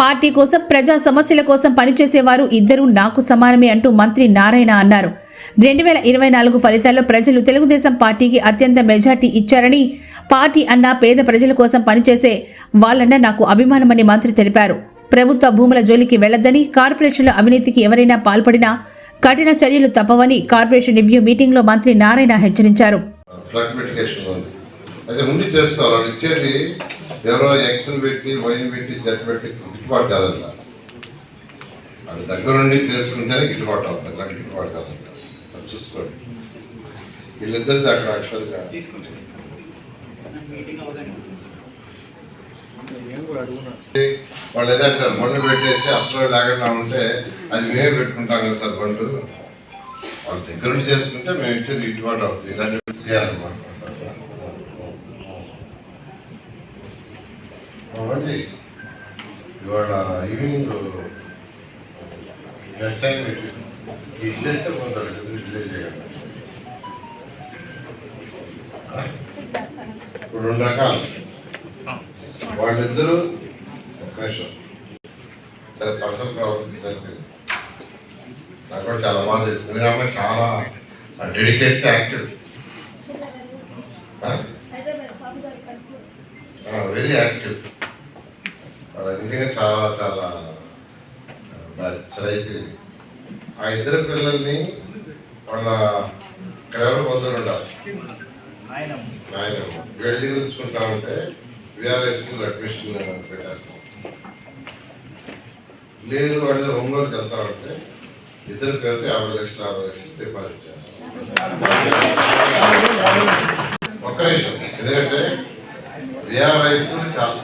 Party కోసం ప్రజా సమస్యల కోసం పనిచేసేవారు ఇద్దరూ నాకు సమానమే అంటూ మంత్రి నారాయణ అన్నారు. రెండు వేల ఇరవై నాలుగు ఫలితాల్లో ప్రజలు తెలుగుదేశం పార్టీకి అత్యంత మెజార్టీ ఇచ్చారని పార్టీ అన్న పేద ప్రజల కోసం పనిచేసే వాళ్ళన్న నాకు అభిమానమని మంత్రి తెలిపారు. ప్రభుత్వ భూముల జోలికి వెళ్ళొద్దని కార్పొరేషన్ల అవినీతికి ఎవరైనా పాల్పడినా కఠిన చర్యలు తప్పవని కార్పొరేషన్ రివ్యూ మీటింగ్లో మంత్రి నారాయణ హెచ్చరించారు. ఎవరో ఎక్స్ని పెట్టి వైన్ పెట్టి జట్ పెట్టి గిట్టుబాటు కాదంట వాళ్ళు దగ్గర నుండి చేసుకుంటేనే గిట్టుబాటు అవుతుంది. అట్లా గిట్టుబాటు కాదంట అది చూసుకోండి. వీళ్ళిద్దరిది అక్కడ యాక్చువల్గా వాళ్ళు ఏదంటారు బండ్లు పెట్టేసి అసలు లేకుండా ఉంటే అది మేమే పెట్టుకుంటాం కదా సార్ బండ్లు. వాళ్ళ దగ్గర నుండి చేసుకుంటే మేము ఇచ్చేది గిట్టుబాటు అవుతుంది. ఇలాంటి చేయాలన్నమాట. అవ్వండి ఇవాళ ఈవినింగ్ నెక్స్ట్ టైం ఇచ్చేస్తే పోతారు డిలే చేయండి. ఇప్పుడు రెండు రకాలు. వాళ్ళిద్దరూ నిమిషం. సరే పర్సనల్ ప్రాబ్లమ్స్ సరిపోయింది నాకు కూడా చాలా బాధ అమ్మాయి చాలా డెడికేటెడ్ యాక్టివ్ వెరీ యాక్టివ్ నిజంగా చాలా చాలా అయిపోయింది. ఆ ఇద్దరు పిల్లల్ని వాళ్ళ ఇక్కడ ఎవరు పొందరు ఉండాలి. ఆయన వేడి దగ్గర ఉంటే విఆర్ఐ స్కూల్ అడ్మిషన్ పెట్టేస్తాం. లేదు వాళ్ళు హోంవర్క్ వెళ్తామంటే ఇద్దరు పేరుతో యాభై లక్షలు అరవై లక్షలు డిపాజిట్ చేస్తాం. ఒక్క నిమిషం. ఎందుకంటే విఆర్ హై స్కూల్ చాలా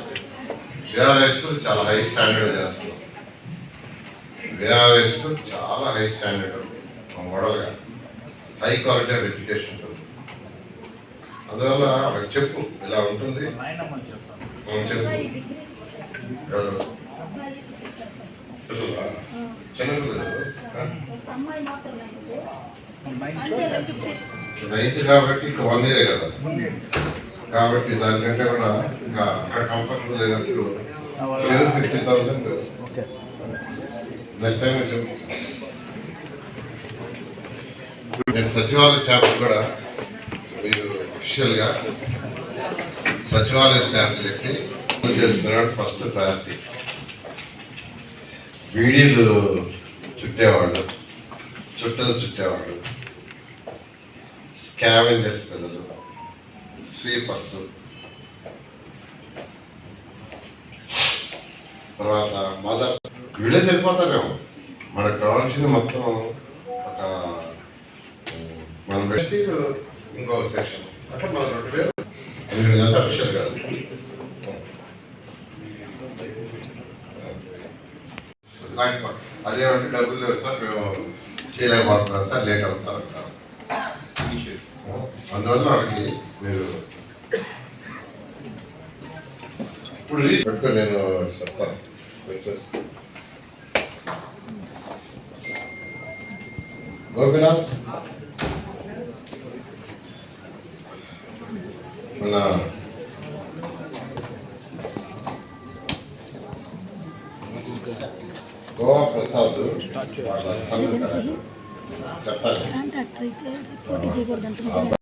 విఆర్ హై స్కూల్ చాలా హై స్టాండర్డ్ చేస్తున్నాం విఆర్ హై స్కూల్ చాలా హై స్టాండర్డ్ మోడల్గా హై క్వాలిటీ ఆఫ్ ఎడ్యుకేషన్ ఉంటుంది. అందువల్ల వాళ్ళకి చెప్పు ఇలా ఉంటుంది. చెప్పు. ఎవరు? పిల్లలా? చిన్న పిల్లలు రైతు కాబట్టి ఇంకా వన్ ఇయరే కదా? కాబట్టి దానికంటే కూడా ఇంకా అక్కడ కంఫర్టబుల్ లేనప్పుడు ఫిఫ్టీ థౌసండ్ నెక్స్ట్ టైం నేను సచివాలయ స్టాఫ్ కూడా మీరు అఫిషియల్గా సచివాలయ స్టాఫ్ చెప్పి చేసుకున్నాడు ఫస్ట్ ప్రయారిటీ వీడియోలు చుట్టేవాళ్ళు చుట్టలు చుట్టేవాళ్ళు స్కావెంజర్స్ పిల్లలు. స్వీపర్స్. తర్వాత మదర్. వీళ్ళే సరిపోతారేమో మనకు కావాల్సింది మొత్తం ఒక మనం పెట్టి ఇంకొక సెక్షన్ అట్లా మన రెండు పేరు ఎంత అఫిషియల్ కాదు అదేమంటే డబ్బులు సార్ మేము చేయలేకపోతున్నాం సార్ లేట్ అవుతారు అంటారు. అందువల్ల వాళ్ళకి మీరు ఇప్పుడు రీ- పెట్టుకో నేను చెప్తాను. గోపినాథ్? మన గోవా ప్రసాద్ వాళ్ళ సన్ చెప్పాలి